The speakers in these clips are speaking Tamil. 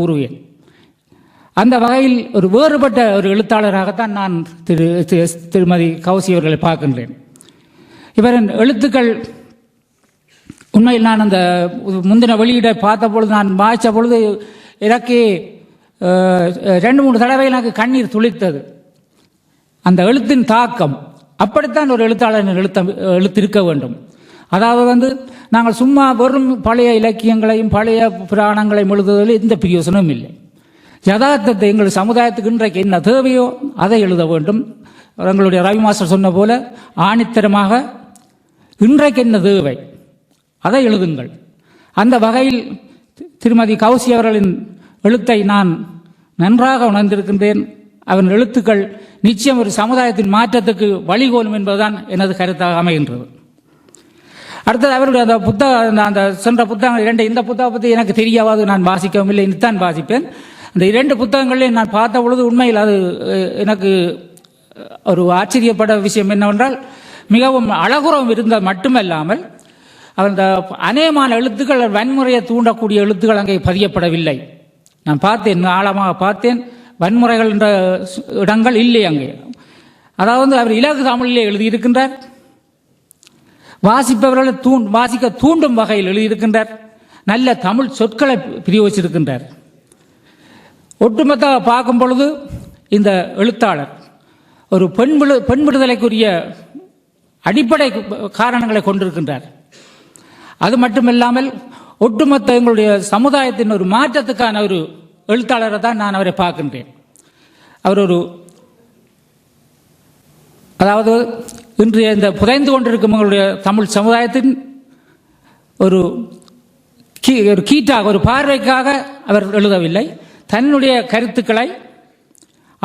கூறுவேன் அந்த வகையில் ஒரு வேறுபட்ட ஒரு எழுத்தாளராகத்தான் நான் திரு திருமதி கௌசி அவர்களை பார்க்கின்றேன். இவரின் எழுத்துக்கள் உண்மையில் நான் அந்த முந்தின வெளியீடை பார்த்த பொழுது நான் வாய்ச்ச பொழுது எனக்கு ரெண்டு மூணு தடவை எனக்கு கண்ணீர் துளித்தது அந்த எழுத்தின் தாக்கம் அப்படித்தான் ஒரு எழுத்தாளர் எழுத்த எழுத்து இருக்க வேண்டும். அதாவது வந்து நாங்கள் சும்மா வெறும் பழைய இலக்கியங்களையும் பழைய புராணங்களையும் எழுதுவதில் எந்த பிரயோசனமும் இல்லை. யதார்த்தத்தை எங்கள் சமுதாயத்துக்கு இன்றைக்கு என்ன தேவையோ அதை எழுத வேண்டும். எங்களுடைய ரவி மாஸ்டர் சொன்ன போல ஆணித்தரமாக இன்றைக்கு என்ன தேவை அதை எழுதுங்கள். அந்த வகையில் திருமதி கௌசி அவர்களின் எழுத்தை நான் நன்றாக உணர்ந்திருக்கின்றேன். அவன் எழுத்துக்கள் நிச்சயம் ஒரு சமுதாயத்தின் மாற்றத்துக்கு வழிகோலும் என்பதுதான் எனது கருத்தாக அமைகின்றது. அடுத்தது அவருடைய அந்த புத்தக அந்த- சென்ற புத்தகங்கள் இரண்டு இந்த புத்தகம் பற்றி எனக்கு தெரியாவது நான் வாசிக்கவும் இல்லை இனித்தான் வாசிப்பேன். அந்த இரண்டு புத்தகங்களையும் நான் பார்த்த பொழுது உண்மையில் அது எனக்கு ஒரு ஆச்சரியப்பட விஷயம் என்னவென்றால் மிகவும் அழகுறம் இருந்தால் மட்டுமல்லாமல் அந்த அநேகமான எழுத்துக்கள் வன்முறையை தூண்டக்கூடிய எழுத்துக்கள் அங்கே பதியப்படவில்லை. நான் பார்த்தேன் ஆழமாக பார்த்தேன் வன்முறைகள் என்ற இடங்கள் இல்லை அங்கே. அதாவது அவர் இலகு தமிழிலே எழுதியிருக்கின்றார். வாசிப்பவர்களை தூண் வாசிக்க தூண்டும் வகையில் எழுதியிருக்கின்றார். நல்ல தமிழ் சொற்களை பிரயோகிச்சிருக்கின்றார். ஒட்டுமொத்த பார்க்கும் பொழுது இந்த எழுத்தாளர் ஒரு பெண் விடு பெண் விடுதலைக்குரிய அடிப்படை காரணங்களை கொண்டிருக்கின்றார். அது மட்டுமில்லாமல் ஒட்டுமொத்த எங்களுடைய சமுதாயத்தின் ஒரு மாற்றத்துக்கான ஒரு எழுத்தாளரை தான் நான் அவரை பார்க்கின்றேன். அவர் ஒரு அதாவது இன்றைய இந்த புதைந்து கொண்டிருக்கும் எங்களுடைய தமிழ் சமுதாயத்தின் ஒரு கீ- ஒரு கீட்டாக ஒரு பார்வைக்காக அவர் எழுதவில்லை. தன்னுடைய கருத்துக்களை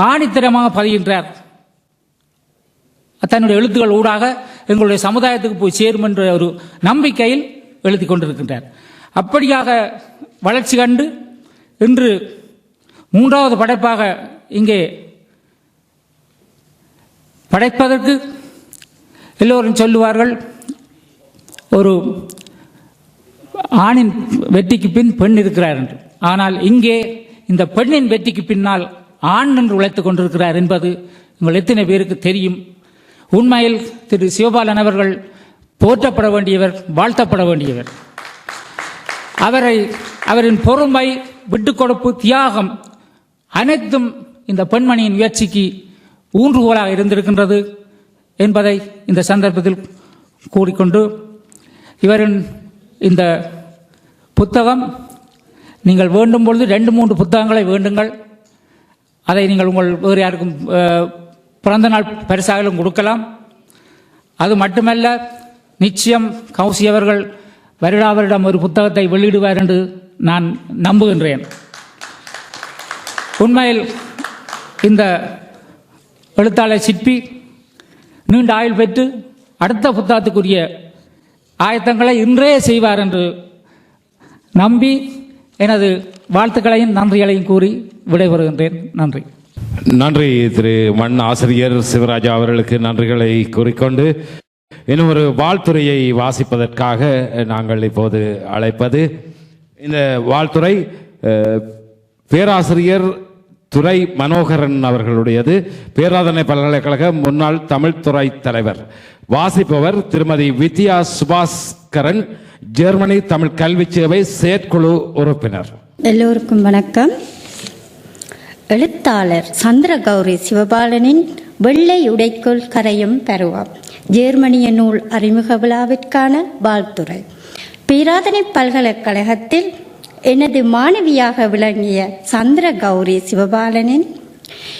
ஆணித்தரமாக பதிகின்றார். தன்னுடைய எழுத்துக்கள் ஊடாக எங்களுடைய சமுதாயத்துக்கு போய் சேரும் என்ற ஒரு நம்பிக்கையில் எழுதி கொண்டிருக்கின்றார். அப்படியாக வளர்ச்சி கண்டு இன்று மூன்றாவது படைப்பாக இங்கே படைப்பதற்கு எல்லோரும் சொல்லுவார்கள் ஒரு ஆணின் வெற்றிக்கு பின் பெண் இருக்கிறார் என்று. ஆனால் இங்கே இந்த பெண்ணின் வெற்றிக்கு பின்னால் ஆண் என்று உழைத்துக் கொண்டிருக்கிறார் என்பது உங்கள் எத்தனை பேருக்கு தெரியும். உண்மையில் திரு சிவபாலன் அவர்கள் போற்றப்பட வேண்டியவர் வாழ்த்தப்பட வேண்டியவர். அவரை அவரின் பொறுமை விட்டு கொடுப்பு தியாகம் அனைத்தும் இந்த பெண்மணியின் முயற்சிக்கு ஊன்றுகோலாக இருந்திருக்கின்றது. என்பதை இந்த சந்தர்ப்பத்தில் கூறிக்கொண்டு இவரின் இந்த புத்தகம் நீங்கள் வேண்டும் பொழுது ரெண்டு மூன்று புத்தகங்களை வேண்டுங்கள். அதை நீங்கள் உங்கள் வேறு யாருக்கும் பிறந்த நாள் பரிசாகவும் கொடுக்கலாம். அது மட்டுமல்ல நிச்சயம் கௌசி அவர்கள் வருடா வருடம் ஒரு புத்தகத்தை வெளியிடுவார் என்று நான் நம்புகின்றேன். உண்மையில் இந்த எழுத்தாளர் சிற்பி நீண்ட ஆயுள் பெற்று அடுத்த புத்தாத்துக்குரிய ஆயத்தங்களை இன்றே செய்வார் என்று நம்பி எனது வாழ்த்துக்களையும் நன்றிகளையும் கூறி விடைபெறுகின்றேன். நன்றி. நன்றி திரு மண் ஆசிரியர் சிவராஜா அவர்களுக்கு நன்றிகளை கூறிக்கொண்டு இன்னும் ஒரு வாழ்த்துறையை வாசிப்பதற்காக நாங்கள் இப்போது அழைப்பது இந்த வாழ்த்துறை பேராசிரியர் துரை மனோகரன் அவர்களுடையது. பேராதனை பல்கலைக்கழக முன்னாள் தமிழ் துறை தலைவர். வாசிப்பவர் திருமதி வித்யா சுபாஸ்கரன் ஜெர்மனி தமிழ் கல்வி சேவை செயற்குழு உறுப்பினர். எல்லோருக்கும் வணக்கம். எழுத்தாளர் சந்திரகௌரி சிவபாலனின் வெள்ளை உடைக்குள் கரையும் பருவம். ஜேர்மனிய நூல் அறிமுக விழாவிற்கான வாழ்த்துறை பேராதனை பல்கலைக்கழகத்தில் எனது மாணவியாக விளங்கிய சந்திரகௌரி சிவபாலனின்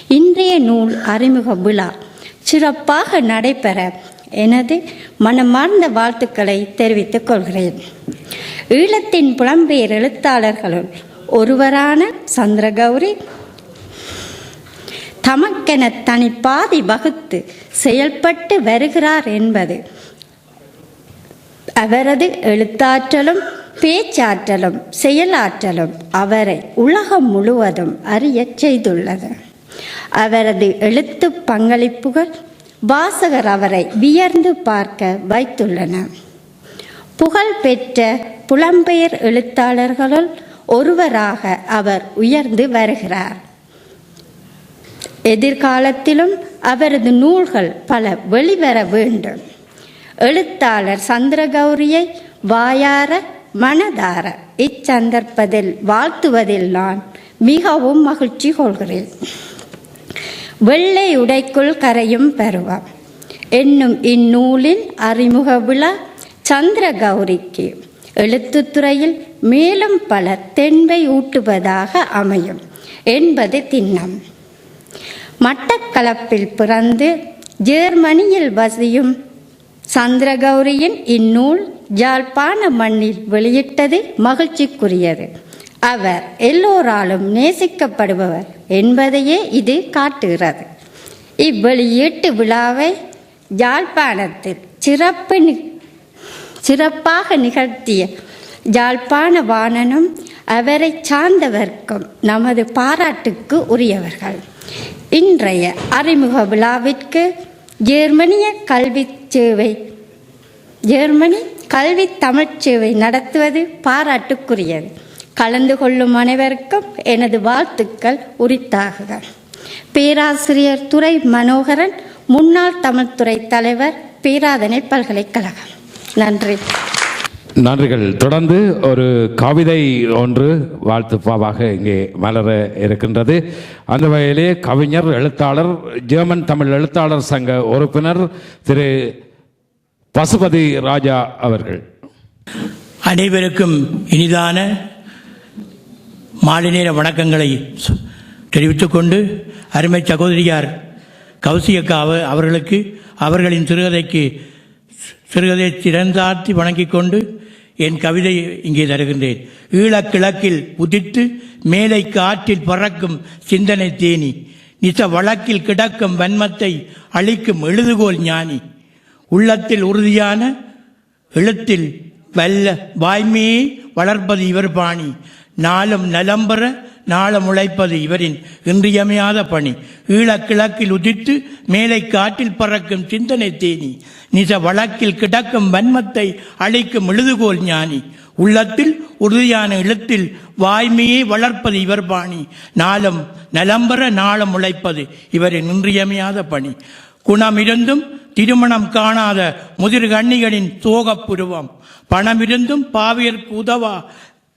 இன்றைய நூல் அறிமுக விழா சிறப்பாக நடைபெற எனது மனமார்ந்த வாழ்த்துக்களை தெரிவித்துக் கொள்கிறேன். ஈழத்தின் புலம்பெயர் எழுத்தாளர்களுள் ஒருவரான சந்திரகௌரி தமக்கென தனிப்பாதி வகுத்து செயல்பட்டு வருகிறார் என்பது அவரது எழுத்தாற்றலும் பேச்சாற்றலும் செயலாற்றலும் அவரை உலகம் முழுவதும் அறியச் செய்துள்ளது. அவரது எழுத்து பங்களிப்புகள் வாசகர் அவரை வியர்ந்து பார்க்க வைத்துள்ளன. புகழ்பெற்ற புலம்பெயர் எழுத்தாளர்களுள் ஒருவராக அவர் உயர்ந்து வருகிறார். எதிர்காலத்திலும் அவரது நூல்கள் பல வெளிவர வேண்டும். எழுத்தாளர் சந்திரகௌரியை வாயார மனதார. இச்சந்தர்ப்பத்தில் வாழ்த்துவதில் நான் மிகவும் மகிழ்ச்சி கொள்கிறேன். வெள்ளை உடைக்குள் கரையும் பருவம். என்னும் இந்நூலின் அறிமுக விழா சந்திரகௌரிக்கு. எழுத்துத்துறையில் மேலும் பல தென்பை ஊட்டுவதாக அமையும் என்பது திண்ணம். மட்டக்களப்பில் பிறந்து ஜெர்மனியில் வசியும் சந்திரகௌரியின் இந்நூல் யாழ்ப்பாண மண்ணில் வெளியிட்டது மகிழ்ச்சிக்குரியது. அவர் எல்லோராலும் நேசிக்கப்படுபவர் என்பதையே இது காட்டுகிறது. இவ்வெளியீட்டு விழாவை யாழ்ப்பாணத்தில் சிறப்பு நி- சிறப்பாக நிகழ்த்திய யாழ்ப்பாண வாணனும் அவரை சார்ந்தவர்க்கும் நமது பாராட்டுக்கு உரியவர்கள். இன்றைய அறிமுக விழாவிற்கு ஜெர்மனிய கல்வி சேவை ஜெர்மனி கல்வி தமிழ்ச் சேவை நடத்துவது பாராட்டுக்குரியது. கலந்து கொள்ளும் அனைவருக்கும் எனது வாழ்த்துக்கள் உரித்தாகுக. பேராசிரியர் துறை மனோகரன் முன்னாள் தமிழ்துறை தலைவர் பேராதனை பல்கலைக்கழகம். நன்றி. நன்றிகள். தொடர்ந்து ஒரு கவிதை ஒன்று வாழ்த்துப்பாவாக இங்கே மலர இருக்கின்றது. அந்த வகையிலே கவிஞர் எழுத்தாளர் ஜெர்மன் தமிழ் எழுத்தாளர் சங்க உறுப்பினர் திரு பசுபதி ராஜா அவர்கள். அனைவருக்கும் இனிதான மாலை நேர வணக்கங்களை தெரிவித்துக்கொண்டு தெரிவித்துக் கொண்டு அருமை சகோதரியார் கௌசியக்கா அவ- அவர்களுக்கு அவர்களின் சிறுகதைக்கு சிறுகதை சிறந்தார்த்தி வணங்கிக் கொண்டு என் கவிதை இங்கே தருகின்றேன். ஈழக்கிழக்கில் உதித்து மேலை காற்றில் பறக்கும் சிந்தனை தேனி நிச வழக்கில் கிடக்கும் வன்மத்தை அழிக்கும் எழுதுகோல் ஞானி. உள்ளத்தில் உறுதியான எழுத்தில் வல்ல வாய்மையை வளர்ப்பது இவர் பாணி. நாளும் நலம்பெற நாளம் உழைப்பது இவரின் இன்றியமையாத பணி. ஈழக்கிழக்கில் உதித்து மேலை காட்டில் பறக்கும் சிந்தனை தேனி. நிஜ வழக்கில் கிடக்கும் வன்மத்தை அழிக்கும் எழுதுகோல் ஞானி. உள்ளத்தில் உறுதியான எழுத்தில் வாய்மையை வளர்ப்பது இவர் பாணி. நாளும் நலம்பெற நாளம் உழைப்பது இவரின் இன்றியமையாத பணி. குணமிருந்தும் திருமணம் காணாத முதிர் கண்ணிகளின் சோகப் பணமிருந்தும் பாவியற்கு உதவா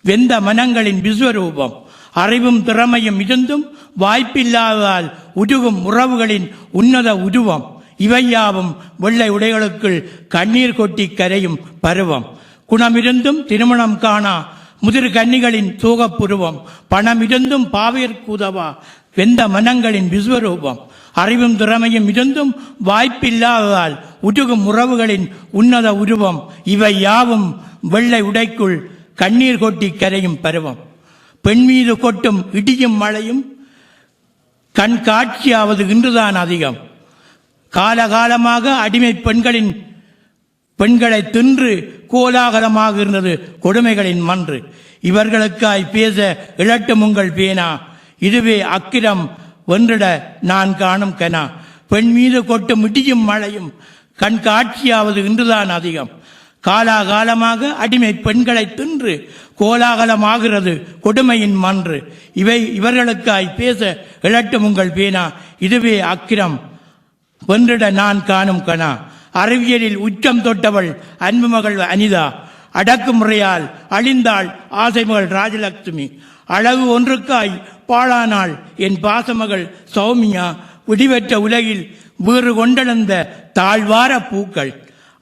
வெந்த மனங்களின் விஸ்வரூபம். அறிவும் திறமையும் இருந்தும் வாய்ப்பில்லாததால் உருகும் உறவுகளின் உன்னத உருவம். இவையாவும் வெள்ளை உடைகளுக்குள் கண்ணீர் கொட்டி கரையும் பருவம். குணமிருந்தும் திருமணம் காணா முதிர் கன்னிகளின் சோகப்புருவம் பணமிருந்தும் பாவியர்க்கு உதவா வெந்த மனங்களின் விஸ்வரூபம். அறிவும் திறமையும் இருந்தும் வாய்ப்பில்லாததால் உருகும் உறவுகளின் உன்னத உருவம் இவை யாவும் வெள்ளை உடைக்குள் கண்ணீர் கொட்டி கரையும் பருவம். பெண் மீது கொட்டும் இடியும் மழையும் கண் காட்சியாவது இன்றுதான் அதிகம். காலகாலமாக அடிமை பெண்களின் பெண்களை தின்று கோலாகலமாக இருந்தது கொடுமைகளின் மன்று. இவர்களுக்காய் பேச இழட்டும் உங்கள் பேனா. இதுவே அக்கிரம் வென்றிட நான் காணும் கனா. பெண் மீது கொட்டும் மிட்டியும் மழையும். கண் காட்சியாவது இன்றுதான் அதிகம். காலாகாலமாக அடிமை பெண்களை தின்று கோலாகலமாகிறது கொடுமையின் மன்று. இவை இவர்களுக்காய் பேச இழட்டும் உங்கள் பேனா. இதுவே அக்கிரம். வென்றிட நான் காணும் கணா அறிவியலில் உச்சம் தொட்டவள் அன்பு மகள் அனிதா. அடக்குமுறையால் அழிந்தாள் ஆசைமகள் ராஜலட்சுமி அழகு ஒன்றுக்காய் பாழானாள். என் பாசமகள் சௌமியா விடிவற்ற உலகில் வீறு கொண்டழந்த தாழ்வார பூக்கள்.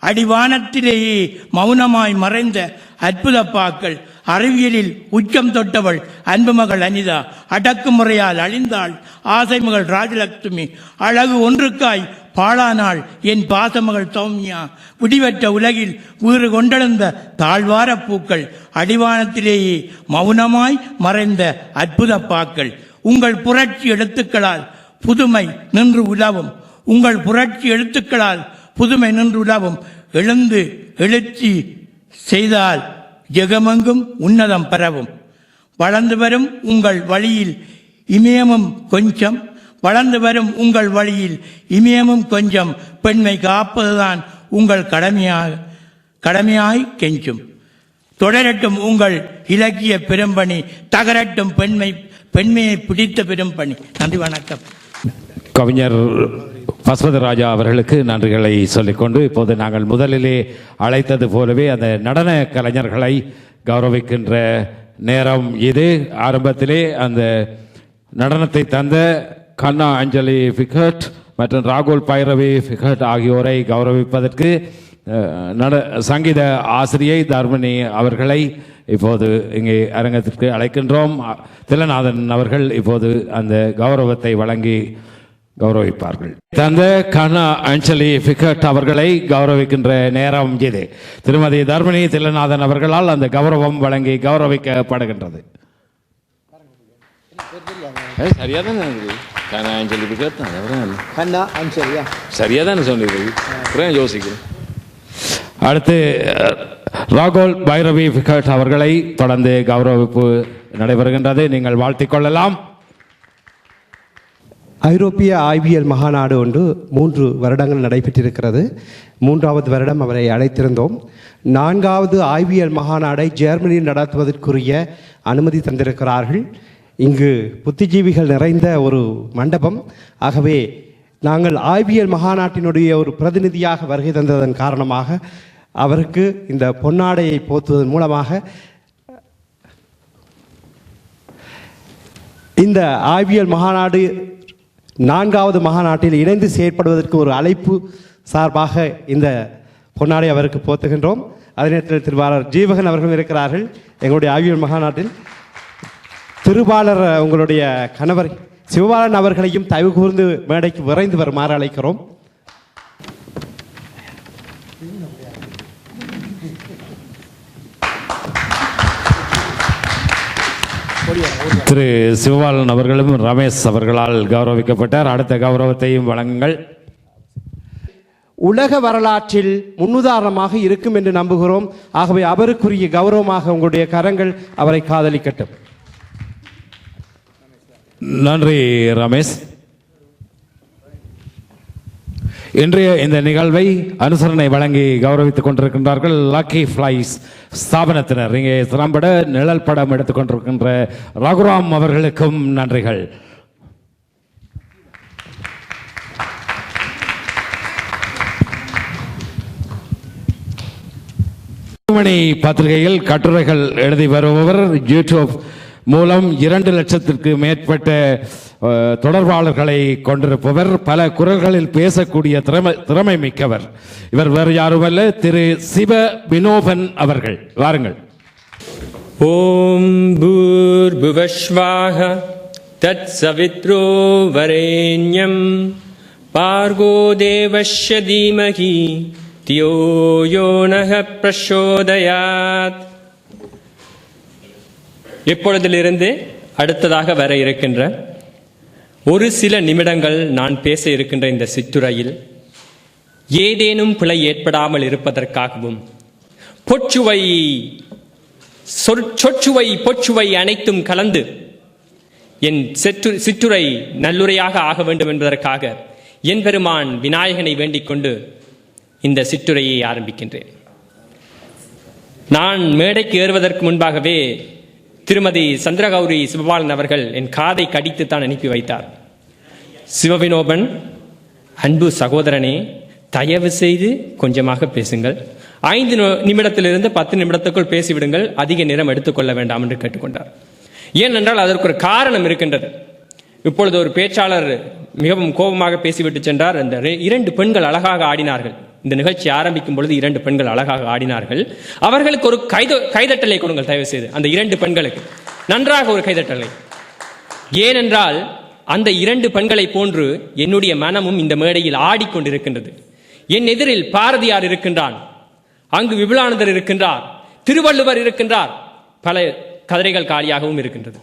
அடிவானத்திலேயே மௌனமாய் மறைந்த அற்புத பாக்கள் அறிவியலில் உச்சம் தொட்டவள் அன்புமகள் அனிதா அடக்குமுறையால் அழிந்தாள் ஆசை மகள் ராஜலட்சுமி அழகு ஒன்றுக்காய் பாழானாள் என் பாசமகள் சௌமியா விடிவற்ற உலகில் வீறு கொண்டெழுந்த தாழ்வார பூக்கள் அடிவானத்திலேயே மௌனமாய் மறைந்த அற்புத பாக்கள் உங்கள் புரட்சி எழுத்துக்களால் புதுமை நின்று உலவும். உங்கள் புரட்சி எழுத்துக்களால் புதுமை நின்று விழாவும் எழுந்து எழுச்சி செய்தால் ஜெகமெங்கும் உன்னதம் பரவும். வளர்ந்து வரும் உங்கள் வழியில் இமயமும் கொஞ்சம் வளர்ந்து வரும் உங்கள் வழியில் இமயமும் கொஞ்சம் பெண்மை காப்பதுதான் உங்கள் கடமையாக கடமையாய் கெஞ்சும். தொடரட்டும் உங்கள் இலக்கிய பெரும்பணி தகரட்டும் பெண்மை பெண்மையை பிடித்த பெரும்பணி. நன்றி வணக்கம். கவிஞர் பசுபதி ராஜா அவர்களுக்கு நன்றிகளை சொல்லிக்கொண்டு இப்போது நாங்கள் முதலிலே அழைத்தது போலவே அந்த நடன கலைஞர்களை கௌரவிக்கின்ற நேரம் இது. ஆரம்பத்திலே அந்த நடனத்தை தந்த கண்ணா அஞ்சலி ஃபிகட் மற்றும் ராகுல் பைரவி ஃபிகட் ஆகியோரை கௌரவிப்பதற்கு நட சங்கீத ஆசிரியை தர்மினி அவர்களை இப்போது இங்கே அரங்கத்திற்கு அழைக்கின்றோம். திலநாதன் அவர்கள் இப்போது அந்த கௌரவத்தை வழங்கி கௌரவிப்பார்கள். தந்த கண்ணா அஞ்சலி ஃபிகட் அவர்களை கௌரவிக்கின்ற நேரம் இது. திருமதி தர்மினி திலநாதன் அவர்களால் அந்த கௌரவம் வழங்கி கௌரவிக்கப்படுகின்றது. சரியா தானே கண்ணா அஞ்சலி ஃபிகட் தான் கண்ணா அஞ்சலியா? சரியா தானே சொன்னீர்கள் யோசிக்கிறேன். அடுத்து ராகோல் பைரவி ஃபிகட் அவர்களை தொடர்ந்து கௌரவிப்பு நடைபெறுகின்றது. நீங்கள் வாழ்த்திக் கொள்ளலாம். ஐரோப்பிய ஆய்வியல் மகாநாடு ஒன்று மூன்று வருடங்கள் நடைபெற்றிருக்கிறது. மூன்றாவது வருடம் அவரை அழைத்திருந்தோம். நான்காவது ஆய்வியல் மகாநாடை ஜெர்மனியில் நடத்துவதற்குரிய அனுமதி தந்திருக்கிறார்கள். இங்கு புத்திஜீவிகள் நிறைந்த ஒரு மண்டபம். ஆகவே நாங்கள் ஆய்வியல் மகாநாட்டினுடைய ஒரு பிரதிநிதியாக வருகை தந்ததன் காரணமாக அவருக்கு இந்த பொன்னாடையை போத்துவதன் மூலமாக இந்த ஆய்வியல் மாநாடு நான்காவது மாநாட்டில் இணைந்து செயற்படுவதற்கு ஒரு அழைப்பு சார்பாக இந்த பொன்னாடை அவருக்கு போத்துகின்றோம். அதே நேரத்தில் திருவாளர் ஜீவகன் அவர்களும் இருக்கிறார்கள். எங்களுடைய ஆவியர் மகாநாட்டில். திருவாளர் உங்களுடைய கணவர் சிவபாலன் அவர்களையும் தயவு கூர்ந்து மேடைக்கு விரைந்து வருமாறு அழைக்கிறோம். திரு சிவபாலன் அவர்களும் ரமேஷ் அவர்களால் கௌரவிக்கப்பட்டார். அடுத்த கௌரவத்தையும் வழங்குங்கள். உலக வரலாற்றில் முன்னுதாரணமாக இருக்கும் என்று நம்புகிறோம். ஆகவே அவருக்குரிய கௌரவமாக உங்களுடைய கரங்கள் அவரை காதலிக்கட்டும். நன்றி ரமேஷ். இன்றைய இந்த நிகழ்வை அனுசரணை வழங்கி கௌரவித்துக் கொண்டிருக்கின்றார்கள் லக்கி ஃப்ளைஸ் ஸ்தாபனத்தினர். இங்கே திறம்பட நிழல் படம் எடுத்துக் கொண்டிருக்கின்ற ரகுராம் அவர்களுக்கும் நன்றிகள். மணி பத்திரிகையில் கட்டுரைகள் எழுதி வருபவர் யூடியூப் மூலம் இரண்டு லட்சத்திற்கு மேற்பட்ட தொடர்பாளர்களை கொண்டிருப்பவர் பல குரல்களில் பேசக்கூடிய திறமை திறமை மிக்கவர். இவர் வேறு யாரும் அல்ல திரு சிவ வினோபன் அவர்கள். வாருங்கள். ஓம் பூர் புவஸ்வாக தத் சவித்ரோ வரேண்யம். பார்கோ தேவஸ்ய தீமகி தியோ யோனக பிரசோதயாத். இப்பொழுதிலிருந்து அடுத்ததாக வர இருக்கின்ற ஒரு சில நிமிடங்கள் நான் பேச இருக்கின்ற இந்த சிற்றுரையில் ஏதேனும் பிழை ஏற்படாமல் இருப்பதற்காகவும் பொச்சுவை சொற்- சொற்சுவை பொச்சுவை அனைத்தும் கலந்து என் செற்று சிற்றுரை நல்லுரையாக ஆக வேண்டும் என்பதற்காக என் பெருமான் விநாயகனை வேண்டிக் கொண்டு இந்த சிற்றுரையை ஆரம்பிக்கின்றேன். நான் மேடைக்கு ஏறுவதற்கு முன்பாகவே திருமதி சந்திரகௌரி சிவபாலன் அவர்கள் என் காதை கடித்து தான் அனுப்பி வைத்தார். சிவவினோபன் அன்பு சகோதரனே தயவு செய்து கொஞ்சமாக பேசுங்கள். ஐந்து நிமிடத்திலிருந்து பத்து நிமிடத்துக்குள் பேசிவிடுங்கள். அதிக நேரம் எடுத்துக்கொள்ள வேண்டாம் என்று கேட்டுக்கொண்டார். ஏனென்றால் அதற்கு ஒரு காரணம் இருக்கின்றது. இப்பொழுது ஒரு பேச்சாளர் மிகவும் கோபமாக பேசிவிட்டு சென்றார். அந்த இரண்டு பெண்கள் அழகாக ஆடினார்கள். இந்த நிகழ்ச்சி ஆரம்பிக்கும் பொழுது இரண்டு பெண்கள் அழகாக ஆடினார்கள். அவர்களுக்கு ஒரு கைது கைதட்டலை கொடுங்கள் தயவு செய்து. அந்த இரண்டு பெண்களுக்கு. நன்றாக ஒரு கைதட்டலை. ஏனென்றால் அந்த இரண்டு பெண்களை போன்று என்னுடைய மனமும் இந்த மேடையில் ஆடிக்கொண்டிருக்கின்றது. என் எதிரில் பாரதியார் இருக்கின்றான். அங்கு விபுலானந்தர் இருக்கின்றார். திருவள்ளுவர் இருக்கின்றார். பல கதிரைகள் காலியாகவும் இருக்கின்றது.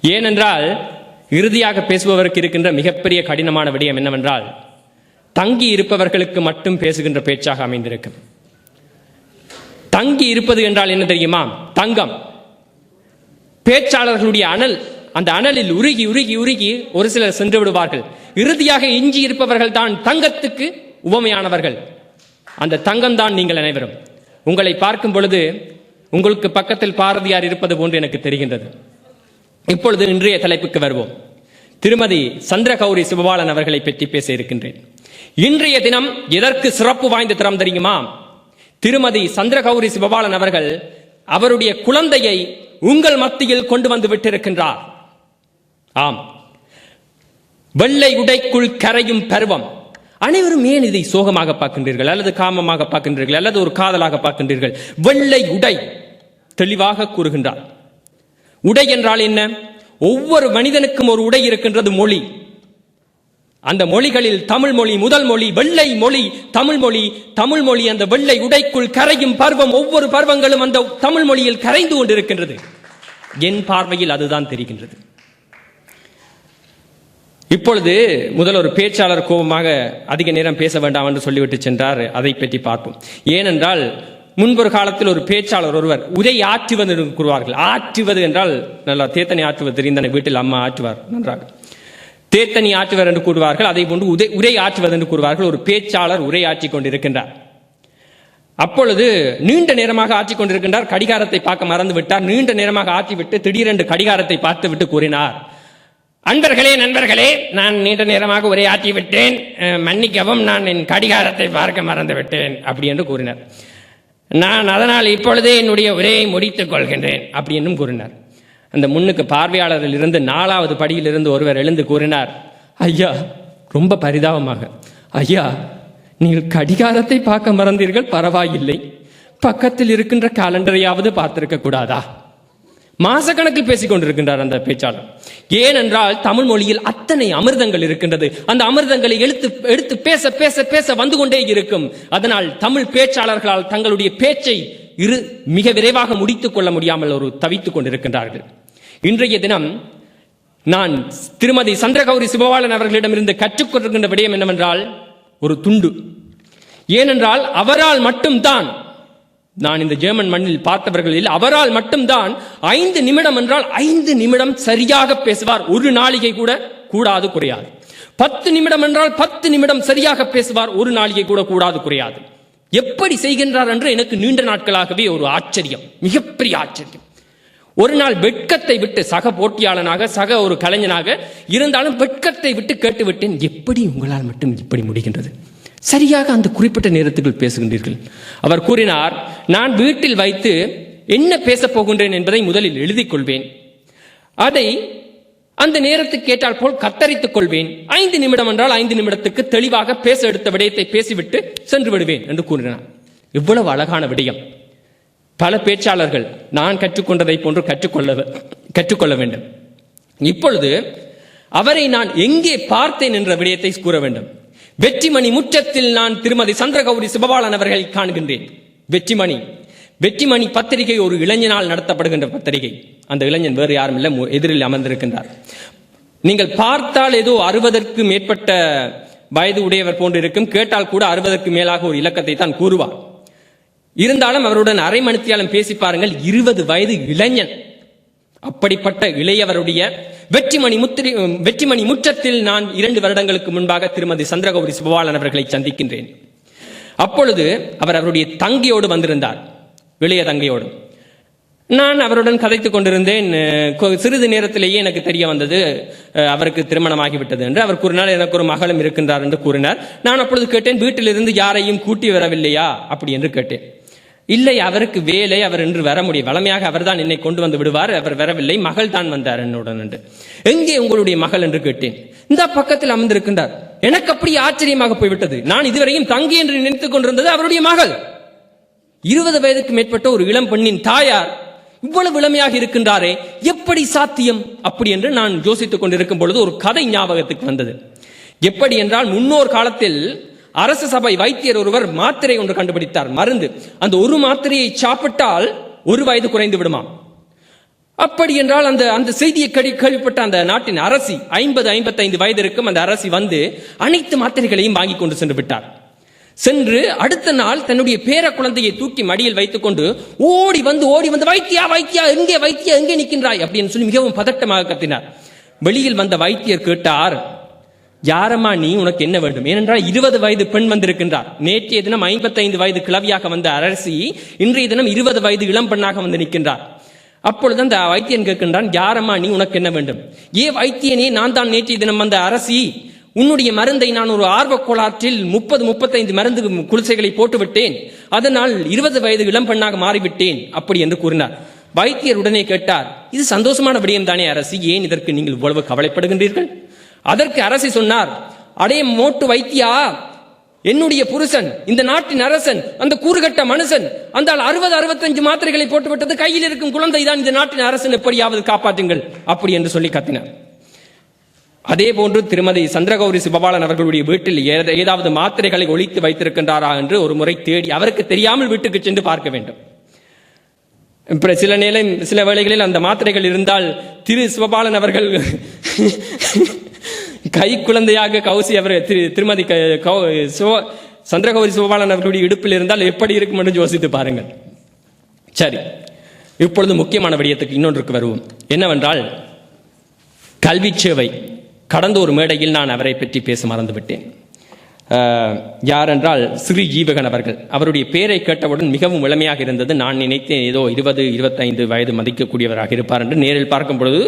ஏனென்றால் இறுதியாக பேசுபவருக்கு இருக்கின்ற மிகப்பெரிய கடினமான விடயம் என்னவென்றால் தங்கி இருப்பவர்களுக்கு மட்டும் பேசுகின்ற பேச்சாக அமைந்திருக்கும். தங்கி இருப்பது என்றால் என்ன தெரியுமா? தங்கம். பேச்சாளர்களுடைய அனல் அந்த அனலில் உருகி உருகி உருகி ஒரு சிலர் சென்று விடுவார்கள். இறுதியாக எஞ்சி இருப்பவர்கள் தான் தங்கத்துக்கு உவமையானவர்கள். அந்த தங்கம் தான் நீங்கள் அனைவரும். உங்களை பார்க்கும் பொழுது உங்களுக்கு பக்கத்தில் பாரதியார் இருப்பது போன்று எனக்கு தெரிகின்றது. இப்பொழுது இன்றைய தலைப்புக்கு வருவோம். திருமதி சந்திரகௌரி சிவபாலன் அவர்களை பற்றி பேச இருக்கின்றேன். இன்றைய தினம் எதற்கு சிறப்பு வாய்ந்த தினம் தெரியுமா? திருமதி சந்திரகௌரி சிவபாலன் அவர்கள் அவருடைய குழந்தையை உங்கள் மத்தியில் கொண்டு வந்து விட்டிருக்கின்றார். ஆம். வெள்ளை உடைக்குள் கரையும் பருவம். அனைவரும் ஏன் இதை சோகமாக பார்க்கின்றீர்கள்? அல்லது காமமாக பார்க்கின்றீர்கள்? அல்லது ஒரு காதலாக பார்க்கின்றீர்கள்? வெள்ளை உடை தெளிவாக கூறுகின்றார். உடை என்றால் என்ன? ஒவ்வொரு மனிதனுக்கும் ஒரு உடை இருக்கின்றது மொழி. அந்த மொழிகளில் தமிழ் மொழி முதல் மொழி வெள்ளை மொழி தமிழ் மொழி தமிழ் மொழி அந்த வெள்ளை உடைக்குள் கரையும் பருவம் ஒவ்வொரு பருவங்களும் அந்த தமிழ் மொழியில் கரைந்து கொண்டிருக்கின்றது. என் பார்வையில் அதுதான் தெரிகின்றது. இப்பொழுது முதல் ஒரு பேச்சாளர் கோபமாக அதிக நேரம் பேச வேண்டாம் என்று சொல்லிவிட்டு சென்றார். அதை பற்றி பார்ப்போம். ஏனென்றால் முன்பொரு காலத்தில் ஒரு பேச்சாளர் ஒருவர் உரை ஆற்றுவது கூறுவார்கள். ஆற்றுவது என்றால் நல்லா தேத்தனை ஆற்றுவது தெரிந்தன வீட்டில் அம்மா ஆற்றுவார் நன்றாக. தேத்தனி ஆற்றுவர் என்று கூறுவார்கள். அதை போன்று உதை உரை ஆற்றுவது என்று கூறுவார்கள். ஒரு பேச்சாளர் உரை ஆற்றிக் கொண்டிருக்கின்றார். அப்பொழுது நீண்ட நேரமாக ஆற்றி கொண்டிருக்கின்றார். கடிகாரத்தை பார்க்க மறந்து விட்டார் நீண்ட நேரமாக ஆற்றிவிட்டு திடீரென்று கடிகாரத்தை பார்த்துவிட்டு கூறினார். அன்பர்களே நண்பர்களே நான் நீண்ட நேரமாக உரை ஆற்றி விட்டேன் மன்னிக்கவும் நான் என் கடிகாரத்தை பார்க்க மறந்து விட்டேன் அப்படி என்று கூறினார். நான் அதனால் இப்பொழுதே என்னுடைய உரையை முடித்துக் கொள்கின்றேன் அப்படி என்றும் கூறினார். அந்த முன்னுக்கு பார்வையாளரில் இருந்து நாலாவது படியிலிருந்து ஒருவர் எழுந்து கூறினார் ஐயா ரொம்ப பரிதாபமாக. ஐயா நீங்கள் கடிகாரத்தை பார்க்க மறந்தீர்கள் பரவாயில்லை. பக்கத்தில் இருக்கின்ற காலண்டரையாவது பார்த்திருக்க கூடாதா? மாசக்கணக்கில் பேசிக் கொண்டிருக்கின்றார் அந்த பேச்சாளர். ஏனென்றால் தமிழ் மொழியில் அத்தனை அமிர்தங்கள் இருக்கின்றது. அந்த அமிர்தங்களை எழுத்து எடுத்து பேச பேச பேச வந்து கொண்டே இருக்கும். அதனால் தமிழ் பேச்சாளர்களால் தங்களுடைய பேச்சை இரு மிக விரைவாக முடித்துக் கொள்ள முடியாமல் ஒரு தவித்துக் கொண்டிருக்கின்றார்கள். இன்றைய தினம் நான் திருமதி சந்திரகௌரி சிவபாலன் அவர்களிடமிருந்து கற்றுக்கொண்டிருக்கின்ற விடயம் என்னவென்றால் ஒரு துண்டு. ஏனென்றால் அவரால் மட்டும்தான் நான் இந்த ஜெர்மன் மண்ணில் பார்த்தவர்களில் அவரால் மட்டும்தான் ஐந்து நிமிடம் என்றால் ஐந்து நிமிடம் சரியாக பேசுவார். ஒரு நாளிகை கூட கூடாது குறையாது. பத்து நிமிடம் என்றால் பத்து நிமிடம் சரியாக பேசுவார். ஒரு நாளிகை கூட கூடாது குறையாது. எப்படி செய்கின்றார் என்று எனக்கு நீண்ட நாட்களாகவே ஒரு ஆச்சரியம் மிகப்பெரிய ஆச்சரியம். ஒரு நாள் வெட்கத்தை விட்டு சக போட்டியாளனாக சக ஒரு கலைஞனாக இருந்தாலும் வெட்கத்தை விட்டு கேட்டுவிட்டேன். எப்படி உங்களால் மட்டும் இப்படி முடிகின்றது? சரியாக அந்த குறிப்பிட்ட நேரத்துக்குள் பேசுகின்றீர்கள். அவர் கூறினார் நான் வீட்டில் வைத்து என்ன பேசப் போகின்றேன் என்பதை முதலில் எழுதிக் கொள்வேன். அதை அந்த நேரத்துக்கு கேட்டால் போல் கத்தரித்துக் கொள்வேன். ஐந்து நிமிடம் என்றால் ஐந்து நிமிடத்துக்கு தெளிவாக பேச எடுத்த விடயத்தை பேசிவிட்டு சென்று விடுவேன் என்று கூறினார் இவ்வளவு அழகான விடயம். பல பேச்சாளர்கள் நான் கற்றுக்கொண்டதை போன்று கற்றுக்கொள்ள கற்றுக்கொள்ள வேண்டும். இப்பொழுது அவரை நான் எங்கே பார்த்தேன் என்ற விடயத்தை கூற வேண்டும். வெற்றிமணி முற்றத்தில் நான் திருமதி சந்திரகௌரி சிவபாலன் அவர்களை காண்கின்றேன். வெற்றிமணி வெற்றிமணி பத்திரிகை ஒரு இளைஞனால் நடத்தப்படுகின்ற பத்திரிகை. அந்த இளைஞன் வேறு யாரும் இல்லை மு- எதிரில் அமர்ந்திருக்கின்றார். நீங்கள் பார்த்தால் ஏதோ அறுபதற்கு மேற்பட்ட வயது உடையவர் போன்று இருக்கும் கேட்டால் கூட அறுபதற்கு மேலாக ஒரு இலக்கத்தை தான் கூறுவார். இருந்தாலும் அவருடன் அரை மணித்தியாலம் பேசி பாருங்கள் இருபது வயது இளைஞன். அப்படிப்பட்ட இளையவருடைய வெற்றிமணி முத்திரி வெற்றிமணி முற்றத்தில் நான் இரண்டு வருடங்களுக்கு முன்பாக திருமதி சந்திரகௌரி சிவபாலன் அவர்களை சந்திக்கின்றேன். அப்பொழுது அவர் அவருடைய தங்கியோடு வந்திருந்தார். விளைய தங்கையோடு. நான் அவருடன் கதைத்துக் கொண்டிருந்தேன் சிறிது நேரத்திலேயே எனக்கு தெரிய வந்தது அவருக்கு திருமணமாகிவிட்டது என்று. அவர் கூறினார் எனக்கு ஒரு மகளும் இருக்கின்றார் என்று கூறினார். நான் அப்பொழுது கேட்டேன் வீட்டிலிருந்து யாரையும் கூட்டி வரவில்லையா? அப்படி என்று கேட்டேன். இல்லை அவருக்கு வேலை அவர் இன்று வர முடியும் வளமையாக அவர்தான் என்னை கொண்டு வந்து விடுவார் அவர் வரவில்லை மகள் தான் வந்தார் என்னுடன் என்று. எங்கே உங்களுடைய மகள்? என்று கேட்டேன். இந்த பக்கத்தில் அமர்ந்திருக்கின்றார். எனக்கு அப்படி ஆச்சரியமாக போய்விட்டது. நான் இதுவரையும் தங்கி என்று நினைத்துக் கொண்டிருந்தது அவருடைய மகள். இருபது வயதுக்கு மேற்பட்ட ஒரு இளம் பெண்ணின் தாயார் இவ்வளவு இளமையாக இருக்கின்றாரே எப்படி சாத்தியம்? அப்படி என்று நான் யோசித்துக் கொண்டிருக்கும் பொழுது ஒரு கதை ஞாபகத்துக்கு வந்தது. எப்படி என்றால் முன்னோர் காலத்தில் அரசு சபை வைத்தியர் ஒருவர் மாத்திரை ஒன்று கண்டுபிடித்தார் மருந்து. அந்த ஒரு மாத்திரையை சாப்பிட்டால் ஒரு வயது குறைந்து விடுமாம் அப்படி என்றால் அந்த அந்த செய்தியை கடி கேள்விப்பட்ட அந்த நாட்டின் அரசி ஐம்பது ஐம்பத்தைந்து வயது இருக்கும் அந்த அரசி வந்து அனைத்து மாத்திரைகளையும் வாங்கி கொண்டு சென்று விட்டார். சென்று அடுத்த நாள் தன்னுடைய பேர குழந்தையை தூக்கி மடியில் வைத்துக்கொண்டு ஓடி வந்து ஓடி வந்து வைத்தியா வைத்தியா எங்கே வைத்தியா எங்கே நிற்கின்றாய்? அப்படின்னு சொல்லி மிகவும் பதட்டமாக கத்தினார். வெளியில் வந்த வைத்தியர் கேட்டார் யாரம்மா நீ? உனக்கு என்ன வேண்டும்? ஏனென்றால் இருபது வயது பெண் வந்திருக்கின்றார். நேற்றைய தினம் ஐம்பத்தைந்து வயது கிளவியாக வந்த அரசி இன்றைய தினம் இருபது வயது இளம் பெண்ணாக வந்து நிற்கின்றார். அப்பொழுது அந்த வைத்தியன் கேட்கின்றான் யாரம்மா நீ? உனக்கு என்ன வேண்டும்? ஏ வைத்தியனே நான் தான் நேற்றைய தினம் வந்த அரசி. உன்னுடைய மருந்தை நான் ஒரு ஆர்வக் கோளாற்றில் முப்பது முப்பத்தைந்து மருந்து குளிசைகளை போட்டுவிட்டேன். அதனால் இருபது வயது இளம் பெண்ணாக மாறிவிட்டேன் அப்படி என்று கூறினார். வைத்தியர் உடனே கேட்டார் இது சந்தோஷமான விடயம் தானே அரசி ஏன் இதற்கு நீங்கள் இவ்வளவு கவலைப்படுகின்றீர்கள்? அதற்கு அரசி சொன்னார் அடே மோட்டு வைத்தியா என்னுடைய புருஷன் இந்த நாட்டின் அரசன் அந்த கூறுகட்ட மனுஷன் அந்த அறுபது அறுபத்தஞ்சு மாத்திரைகளை போட்டுவிட்டது கையில் இருக்கும் குழந்தை தான் இந்த நாட்டின் அரசன் எப்படியாவது காப்பாற்றுங்கள் அப்படி என்று சொல்லி கத்தினார். அதே போன்று திருமதி சந்திரகௌரி சிவபாலன் அவர்களுடைய வீட்டில் ஏதாவது மாத்திரைகளை ஒழித்து வைத்திருக்கின்றாரா என்று ஒரு முறை தேடி அவருக்கு தெரியாமல் வீட்டுக்கு சென்று பார்க்க வேண்டும். சில நேரம் சில வேளைகளில் அந்த மாத்திரைகள் இருந்தால் திரு சிவபாலன் அவர்கள் கை குழந்தையாக கௌசி அவர் திரு திருமதி க- கௌ- சிவ- சந்திரகௌரி சிவபாலன் அவர்களுடைய இடுப்பில் இருந்தால் எப்படி இருக்கும் என்று யோசித்து பாருங்கள். சரி இப்பொழுது முக்கியமான விடயத்துக்கு இன்னொன்றுக்கு வருவோம். என்னவென்றால் கல்வி சேவை. கடந்த ஒரு மேடையில் நான் அவரை பற்றி பேச மறந்துவிட்டேன். யாரென்றால் யார் என்றால் ஜீவகன் அவர்கள். அவருடைய பெயரை கேட்டவுடன் மிகவும் இளமையாக இருந்தது. நான் நினைத்தேன் ஏதோ இருபது இருபத்தைந்து வயது மதிக்கக்கூடியவராக இருப்பார் என்று நேரில் பார்க்கும் பொழுது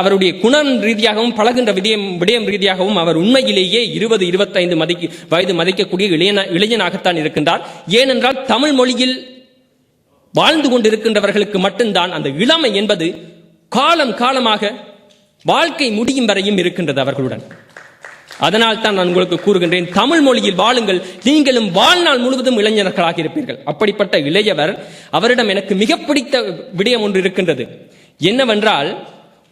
அவருடைய குணம் ரீதியாகவும் பழகின்ற விடயம் விடயம் ரீதியாகவும் அவர் உண்மையிலேயே இருபது இருபத்தைந்து மதிக்க வயது மதிக்கக்கூடிய இளையன இளைஞனாகத்தான் இருக்கின்றார். ஏனென்றால் தமிழ் மொழியில் வாழ்ந்து கொண்டிருக்கின்றவர்களுக்கு மட்டும்தான் அந்த இளமை என்பது காலம் காலமாக வாழ்க்கை முடியும் வரையும் இருக்கின்றது அவர்களுடன். அதனால் தான் நான் உங்களுக்கு கூறுகின்றேன் தமிழ் மொழியில் வாழுங்கள் நீங்களும் வாழ்நாள் முழுவதும் இளைஞர்களாக இருப்பீர்கள். அப்படிப்பட்ட இளையவர் அவரிடம் எனக்கு மிக பிடித்த விடயம் ஒன்று இருக்கின்றது. என்னவென்றால்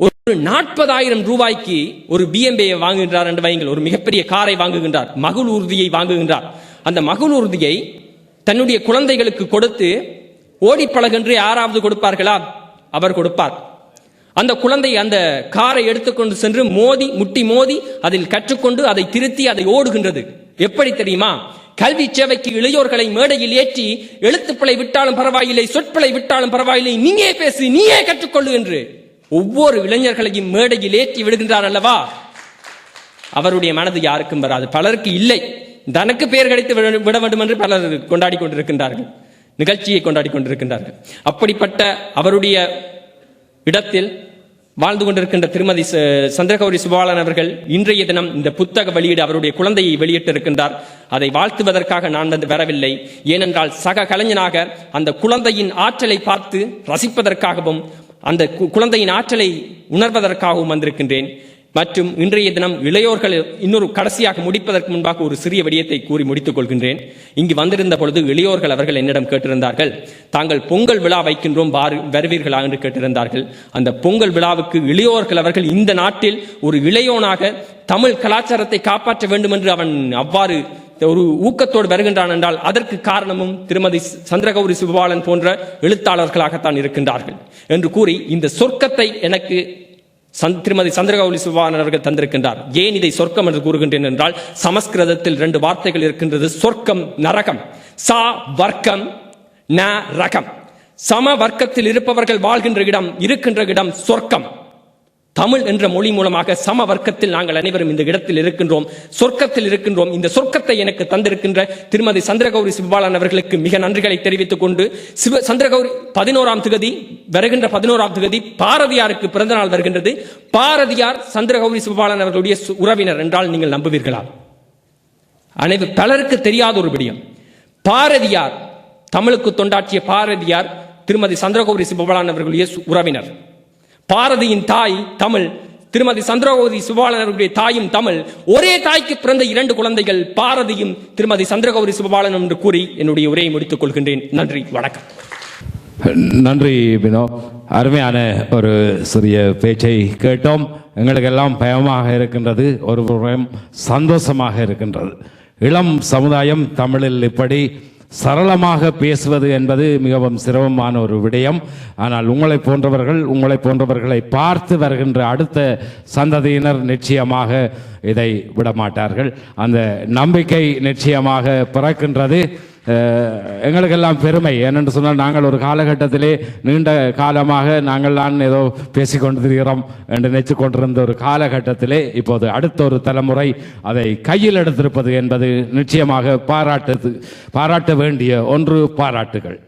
ஒரு நாற்பதாயிரம் ரூபாய்க்கு ஒரு பிஎம்பியை வாங்குகின்றார் என்று வைங்கள் ஒரு மிகப்பெரிய காரை வாங்குகின்றார் மகள் ஊர்தியை வாங்குகின்றார். அந்த மகள் ஊர்தியை தன்னுடைய குழந்தைகளுக்கு கொடுத்து ஓடி பழகின்ற யாராவது கொடுப்பார்களா? அவர் கொடுப்பார். அந்த குழந்தை அந்த காரை எடுத்துக்கொண்டு சென்று மோதி முட்டி மோதி அதில் கற்றுக்கொண்டு அதை திருத்தி அதை ஓடுகின்றது. எப்படி தெரியுமா? கல்வி சேவைக்கு இளையோர்களை மேடையில் ஏற்றி எழுத்துப்பிழை விட்டாலும் பரவாயில்லை சொற்பிழை விட்டாலும் பரவாயில்லை நீயே பேசு நீயே கற்றுக்கொள்ளு என்று ஒவ்வொரு இளைஞர்களையும் மேடையில் ஏற்றி விடுகின்றார் அல்லவா? அவருடைய மனது யாருக்கும் வராது. பலருக்கு இல்லை. தனக்கு பெயர் கிடைத்து விட விட வேண்டும் என்று பலர் கொண்டாடி கொண்டிருக்கின்றார்கள். நிகழ்ச்சியை கொண்டாடி கொண்டிருக்கின்றார்கள். அப்படிப்பட்ட அவருடைய இடத்தில் வாழ்ந்து கொண்டிருக்கின்ற திருமதி ச- சந்திரகௌரி சுபாலன் அவர்கள் இன்றைய தினம் இந்த புத்தக வெளியீடு அவருடைய குழந்தையை வெளியிட்டிருக்கின்றார். அதை வாழ்த்துவதற்காக நான் வந்து வரவில்லை. ஏனென்றால் சக கலைஞனாக அந்த குழந்தையின் ஆற்றலை பார்த்து ரசிப்பதற்காகவும் அந்த கு- குழந்தையின் ஆற்றலை உணர்வதற்காகவும் வந்திருக்கின்றேன். மற்றும் இன்றைய தினம் இளையோர்கள் இன்னொரு கடைசியாக முடிப்பதற்கு முன்பாக ஒரு சிறிய விடயத்தை கூறி முடித்துக் கொள்கின்றேன். இங்கு வந்திருந்த பொழுது இளையோர்கள் அவர்கள் என்னிடம் கேட்டிருந்தார்கள் தாங்கள் பொங்கல் விழா வைக்கின்றோம் வருவீர்களா? என்று கேட்டிருந்தார்கள். அந்த பொங்கல் விழாவுக்கு இளையோர்கள் அவர்கள் இந்த நாட்டில் ஒரு இளையோனாக தமிழ் கலாச்சாரத்தை காப்பாற்ற வேண்டும் என்று அவன் அவ்வாறு ஒரு ஊக்கத்தோடு வருகின்றான் என்றால் அதற்கு காரணமும் திருமதி சந்திரகௌரி சிவபாலன் போன்ற எழுத்தாளர்களாகத்தான் இருக்கின்றார்கள். என்று கூறி இந்த சொர்க்கத்தை எனக்கு திருமதி சந்திரகௌலி சிவானன் அவர்கள் தந்திருக்கின்றார். ஏன் இதை சொர்க்கம் என்று கூறுகின்றேன் என்றால் சமஸ்கிருதத்தில் ரெண்டு வார்த்தைகள் இருக்கின்றது. சொர்க்கம் நரகம். சா வர்க்கம் ந ரகம். சம வர்க்கத்தில் இருப்பவர்கள் வாழ்கின்ற இடம் இருக்கின்ற இடம் சொர்க்கம். தமிழ் என்ற மொழி மூலமாக சம வர்க்கத்தில் நாங்கள் அனைவரும் இந்த இடத்தில் இருக்கின்றோம். சொர்க்கத்தில் இருக்கின்றோம். இந்த சொர்க்கத்தை எனக்கு தந்திருக்கின்ற திருமதி சந்திரகௌரி சிவபாலன் அவர்களுக்கு மிக நன்றிகளை தெரிவித்துக் கொண்டு சிவ சந்திரகௌரி பதினோராம் திகதி வருகின்ற பதினோராம் திகதி பாரதியாருக்கு பிறந்த நாள் வருகின்றது. பாரதியார் சந்திரகௌரி சிவபாலன் அவர்களுடைய உறவினர் என்றால் நீங்கள் நம்புவீர்களா? அனைவர் பலருக்கு தெரியாத ஒரு விடயம். பாரதியார் தமிழுக்கு தொண்டாற்றிய பாரதியார் திருமதி சந்திரகௌரி சிவபாலன் அவர்களுடைய உறவினர். பாரதியின் தாய் தமிழ் திருமதி சந்திரகௌரி சிவபாலன் தாயும் தமிழ். ஒரே தாய்க்கு பிறந்த இரண்டு குழந்தைகள் பாரதியும் திருமதி சந்திரகௌரி சிவபாலன் என்று கூறி என்னுடைய உரையை முடித்துக் கொள்கின்றேன். நன்றி வணக்கம். நன்றி வினோ. அருமையான ஒரு சிறிய பேச்சை கேட்டோம். எங்களுக்கெல்லாம் பயமாக இருக்கின்றது ஒரு சந்தோஷமாக இருக்கின்றது. இளம் சமுதாயம் தமிழில் இப்படி சரளமாக பேசுவது என்பது மிகவும் சிரமமான ஒரு விடயம். ஆனால் உங்களை போன்றவர்கள் உங்களை போன்றவர்களை பார்த்து வருகின்ற அடுத்த சந்ததியினர் நிச்சயமாக இதை விடமாட்டார்கள். அந்த நம்பிக்கை நிச்சயமாக பிறக்கின்றது. எங்களுக்கெல்லாம் பெருமை. ஏனென்று சொன்னால் நாங்கள் ஒரு காலகட்டத்திலே நீண்ட காலமாக நாங்கள் தான் ஏதோ பேசிக்கொண்டிருக்கிறோம் என்று நினைச்சு கொண்டிருந்த ஒரு காலகட்டத்திலே இப்போது அடுத்த ஒரு தலைமுறை அதை கையில் எடுத்திருப்பது என்பது நிச்சயமாக பாராட்டு பாராட்ட வேண்டிய ஒன்று பாராட்டுகள்.